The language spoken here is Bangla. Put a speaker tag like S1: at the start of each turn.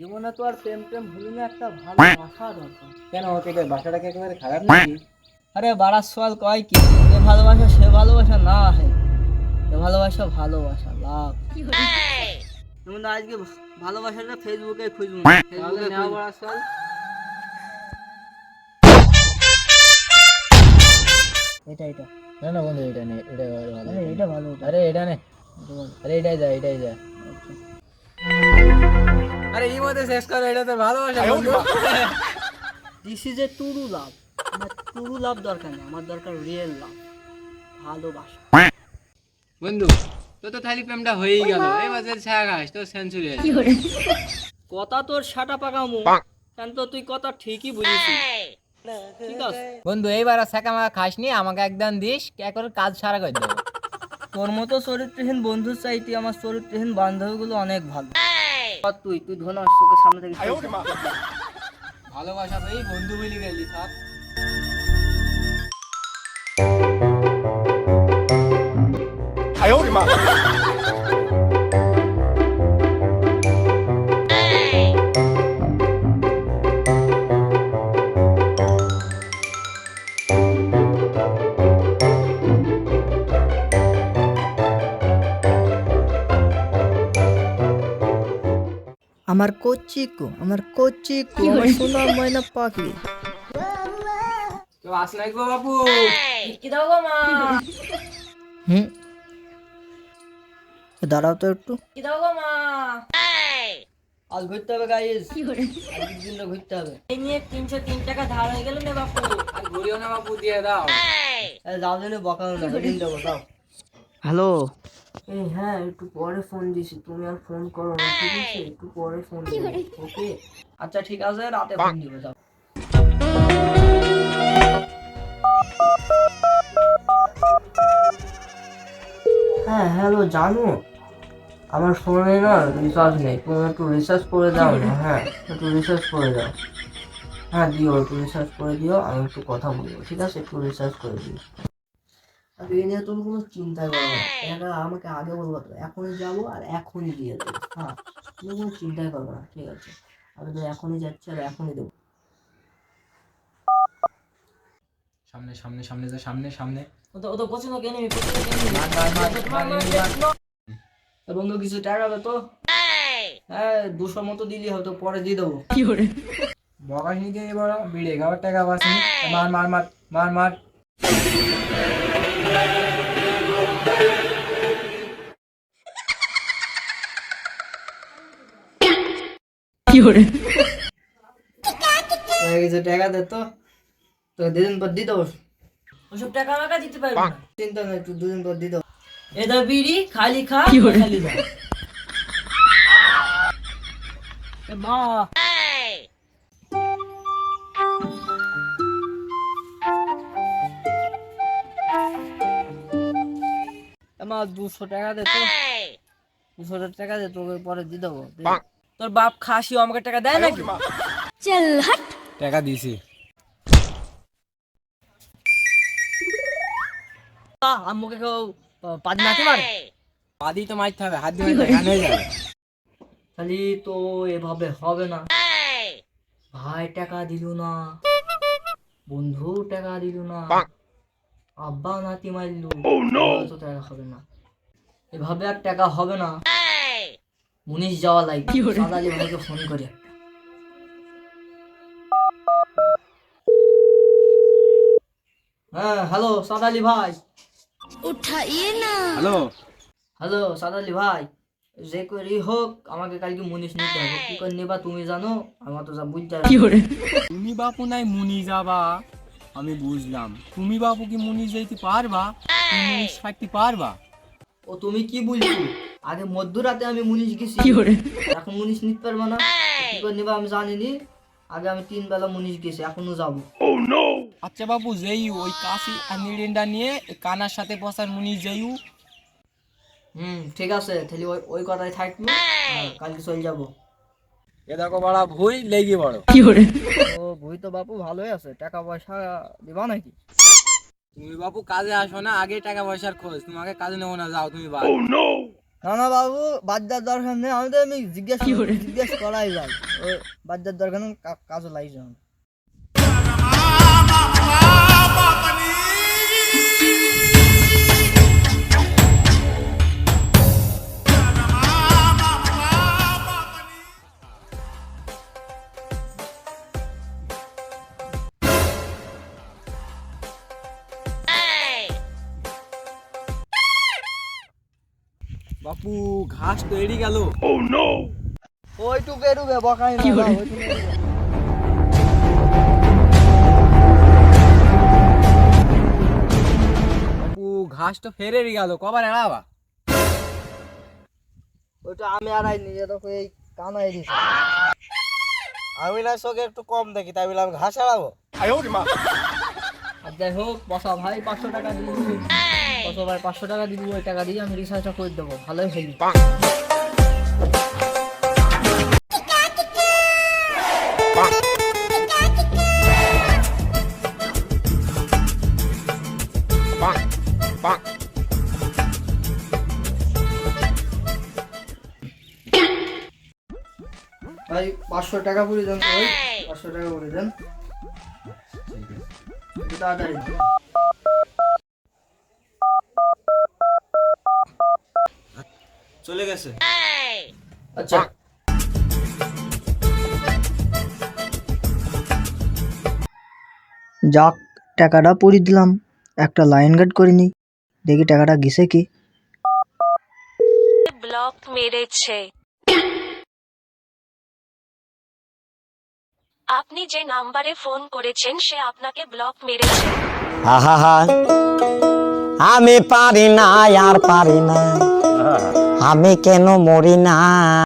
S1: জীবনে তো আর প্রেম প্রেম হলো না একটা ভালো বাসা দরকার।
S2: কেন ওকে বাসাটাকে একেবারে খারাপ নাকি?
S1: আরে বাড়ার সওয়াল কয় কি? যে ভালোবাসা সে ভালোবাসা না হে। ভালোবাসা ভালোবাসা লাভ। যেমন আজকে ভালোবাসাটা ফেসবুকে খুঁজবো। ফেসবুকে নেওয়া বাড়ার সওয়াল এটা এটা।
S2: না না বন্ধু এটা নেই এটা ভালো
S1: আরে এটা ভালো
S2: আরে এটা নে। আরে এটাই যা এটাই যা। আরে এই মধ্যে শেষ করো এটা তো ভালোবাসা বন্ধু।
S1: This is a true love আমার টুরু লাভ দরকার নেই আমার দরকার রিয়েল লাভ ভালোবাসা।
S2: বন্ধু তো তো থালি প্রেমটা হয়েই গেল। এই মাঝে ছায়া তো সেঞ্চুরি
S1: কথা তোর সাটা পাকামু কেন তো তুই কথা ঠিকই বুঝেছিস ঠিক আছে।
S2: বন্ধু এইবার শেখা মাখা খাসনি আমাকে একদম দিস একবার কাজ সারা করে দেবো।
S1: তোর মতো চরিত্রহীন বন্ধু চাইতে আমার চরিত্রহীন বান্ধবীগুলো অনেক ভালো। আর তুই তুই ধোনা চোখের সামনে থেকে।
S2: ভালোবাসা ভাই বন্ধু বলি গেলি থাক
S1: আমার কচিকু আমার কচিকু আমার সোনা ময়না পাখি।
S2: তো আস নাই গো বাবু?
S1: কি দাও গো মা? হুম? দাঁড়াও তো একটু। কি দাও গো মা? আজ ঘুরতে হবে গাইস আজকের দিনটা ঘুরতে হবে। এই নিয়ে তিনশো তিন টাকা ধার হয়ে গেল না বাপু।
S2: আর ঘুরিও না বাবু দিয়ে দাও।
S1: যাও দিনে বকানো না দিন দেবো দাও। হ্যালো। এই হ্যাঁ একটু পরে ফোন দিছি। তুমি আর ফোন করো না ঠিক আছে? একটু পরে ফোন দিবো ওকে আচ্ছা ঠিক আছে রাতে ফোন দিব যাও। হ্যাঁ হ্যালো জানো? আমার ফোনে না রিচার্জ নেই তুমি একটু রিচার্জ করে দাও না হ্যাঁ একটু রিচার্জ করে দাও। হ্যাঁ দিও একটু রিচার্জ করে দিও আমি একটু কথা বলব ঠিক আছে? একটু রিচার্জ করে দিও। আর এই নিয়ে তুমি কোনো চিন্তা করো না এটা আমাকে আগে বলব তো। এখনই যাব আর এখনই দিয়ে দেবো। হ্যাঁ তুমি কোনো চিন্তাই করো না ঠিক আছে? আমি তো এখনই যাচ্ছি আর এখনই দেবো।
S2: সামনে সামনে সামনে যা সামনে সামনে।
S1: ও তো ও তো পছন্দ কেন নিবি পছন্দ কেন
S2: মার মার মার মার মার, মার।
S1: বন্ধু কিছু টাকা হবে তো? হ্যাঁ দুশো মতো দিলি হয়তো পরে দিয়ে দেবো।
S2: বকাস নিকে এবার বিড়ে গাওয়ার টাকা বাসনি মার মার মার মার মার।
S1: কিছু টাকা দে তো। তো দুদিন পর দিয়ে দেবো। ওসব টাকা আমাকে দিতে পারবি না। চিন্তা নেই তুই দুদিন পর দিয়ে দেবো। এটা বিড়ি খালি খা খালি যা এ দুশো টাকা দে তো। দুশো টাকা দে তোকে পরে দিয়ে দেবো। তোর বাপ খাসিও আমাকে টাকা দেয় নাকি?
S2: টাকা দিছি
S1: আম্মুকে কেউ মারে?
S2: পাদি তো মারতে হবে হাত দিয়ে গান হয়ে যাবে।
S1: খালি তো এভাবে হবে না। ভাই টাকা দিল না। বন্ধু টাকা দিল না। আব্বা নাতি মারল তো টাকা হবে না। এভাবে আর টাকা হবে না। মুনিশ যাওয়া লাগবে। সাদালি ভাইকে ফোন করে। হ্যাঁ হ্যালো সাদালি ভাই।
S2: হ্যালো
S1: হ্যালো সাদালি ভাই। যে করি হোক আমাকে কালকে মুনিশ নিতে হবে। কি করে নেবা তুমি জানো? আমার তো যা বুঝতে না।
S2: তুমি বাপু নাই মুনি যাবা? আমি বুঝলাম। তুমি বাপু কি মুনি যেতে পারবা? তুমি থাকতে পারবা?
S1: ও তুমি কি বলছো? আগে মধ্যরাতে আমি মুনিশ গেছি। এখন মুনিশ নিতে পারব না। কি করে নেবা আমি জানিনি। আগে আমি তিন বেলা মুনিশ গেছি এখনও যাব।
S2: আচ্ছা বাবু যেই ওই কাশি আর নিড়েন্ডা নিয়ে কানার সাথে বসার মুনি যেইউ
S1: হুম ঠিক আছে তাহলে ওই ওই কথাই থাকব। হ্যাঁ, কালকে চলে যাব।
S2: এ দেখো বড়া ভুই লেগে বড়
S1: ও বই তো বাপু ভালোই আছে টাকা পয়সা দিবা নাকি?
S2: তুমি বাবু কাজে আসো না আগে টাকা পয়সার খোঁজ। তোমাকে কাজে নেব না যাও তুমি বাবু
S1: না না বাবু বাদ্যার দরকার নেই। আমি তো জিজ্ঞাসা জিজ্ঞেস জিজ্ঞেস করাই যাও ওই বাদ্যার দরকার নেই কাজও লাগছে
S2: বাপু ঘাস তো এড়ি গেল
S1: ওইটুকু এটুকু বকাই না
S2: বাপু ঘাস তো ফেরে গেল কবার এড়াবা?
S1: ওইটা আমি আর নিজে তো এই কানাই দিছি। আমি না চোখে একটু কম দেখি তাই বলে আমি ঘাস আর যাই হোক বসা ভাই পাঁচশো টাকা দিয়ে ভাই পাঁচশো টাকা দিব ওই টাকা দিয়ে আমি রিচার্জটা করে দেবো। ভালোই খেলি ভাই পাঁচশো টাকা করে দেন তো পাঁচশো টাকা করে দেন। তাড়াতাড়ি।
S3: চলে গেছে।
S1: আচ্ছা। যাক টাকাটা পরি দিলাম। একটা লাইন গার্ড করিনি দেখি টাকাটা গেছে কি।
S4: ব্লক মেরেছে। আপনি যে নাম্বারে ফোন করেছেন সে আপনাকে ব্লক মেরেছে।
S5: আহা হা আমি পারি না আর পারি না। আমি কেন মরি না